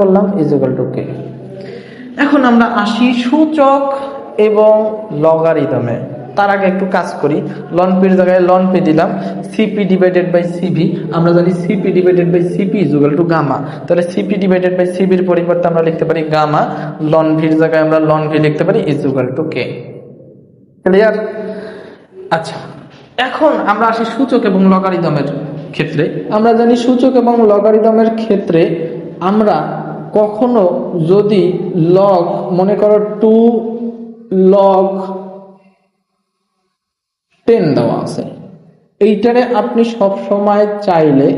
করলাম is equal two কে এখন আমরা আসি সূচক এবং লগারিদমে। তার আগে একটু কাজ করি। লন পির জায়গায় লন পি দিলাম। সিপি ডিভাইডেড বাই সিভি আমরা জানি CP divided by CP equal to gamma তাহলে সিপি ডিভাইডেড বাই সিবির পরিবর্তে আমরা লিখতে পারি গামা লন ভির জায়গায় আমরা লন ভি লিখতে পারি ইজুগাল টু কে ক্লিয়ার আচ্ছা এখন আমরা আসি সূচক এবং লগারিদমের ক্ষেত্রে। আমরা জানি সূচক এবং লগারিদমের ক্ষেত্রে আমরা কখনো যদি লগ মনে করো টু লগ টেন দেওয়া আছে, এইটারে আপনি সব সময় চাইলে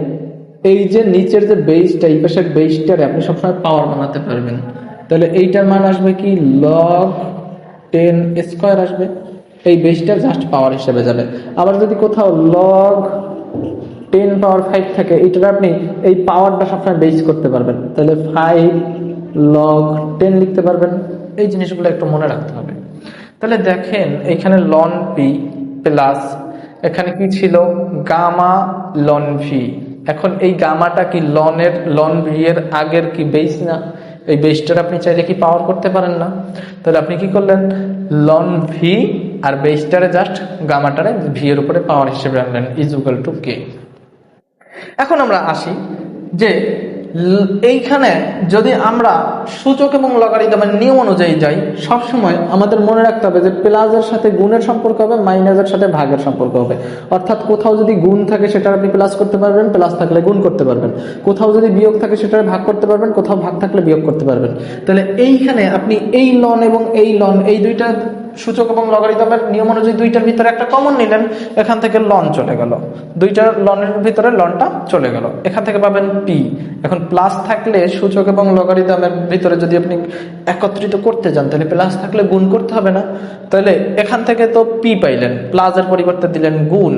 এই যে নিচের যে বেসটা এই পাশের বেসটারে আপনি সবসময় পাওয়ার বানাতে পারবেন। তাহলে এইটার মান আসবে কি? লগ টেন স্কোয়ার আসবে। এই বেসটা জাস্ট পাওয়ার হিসেবে যাবে। আবার যদি কোথাও লগ টেন পাওয়ার ফাইভ থাকে এটার আপনি এই পাওয়ারটা সবসময় বেস করতে পারবেন। তাহলে ফাইভ লগ টেন লিখতে পারবেন। এই জিনিসগুলো একটু মনে রাখতে হবে। তাহলে দেখেন, এখানে লন পি প্লাস এখানে কি ছিল? গামা লন ভি এখন এই গামাটা কি লনের লন ভি এর আগের কি বেস না? এই বেসটার আপনি চাইলে কি পাওয়ার করতে পারেন না। তাহলে আপনি কি করলেন? লন ভি আর বেসটারে জাস্ট গামাটারে ভি এর উপরে পাওয়ার হিসেবে আনলেন ইজ ইকুয়াল টু কে এখন আমরা আসি যে এইখানে যদি আমরা সূচক এবং লগারিদমের নিয়ম অনুযায়ী যাই, সবসময় আমাদের মনে রাখতে হবে যে প্লাসের সাথে গুণের সম্পর্ক হবে মাইনাসের সাথে ভাগের সম্পর্ক হবে। অর্থাৎ কোথাও যদি গুণ থাকে সেটা আপনি প্লাস করতে পারবেন প্লাস থাকলে গুণ করতে পারবেন। কোথাও যদি বিয়োগ থাকে সেটা ভাগ করতে পারবেন, কোথাও ভাগ থাকলে বিয়োগ করতে পারবেন। তাহলে এইখানে আপনি এই লন এবং এই লন এই দুইটা সূচক এবং লগারিদমের নিয়ম অনুযায়ী দুইটার ভিতরে একটা কমন নিলেন, এখান থেকে লন চলে গেল। দুইটার লনের ভিতরে লনটা চলে গেল। এখান থেকে পাবেন পি এখন প্লাস থাকলে সূচক এবং লগারিদমের ভিতরে যদি আপনি একত্রিত করতে যান, তাহলে প্লাস থাকলে গুণ করতে হবে না। তাহলে এখান থেকে তো পি পাইলেন প্লাসের পরিবর্তে দিলেন গুণ।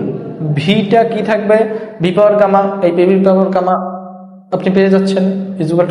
ভিটা কি থাকবে? ভি পাওয়ার গামা, এই পি পাওয়ার গামা আপনি পেয়ে যাচ্ছেন। ইজুগাল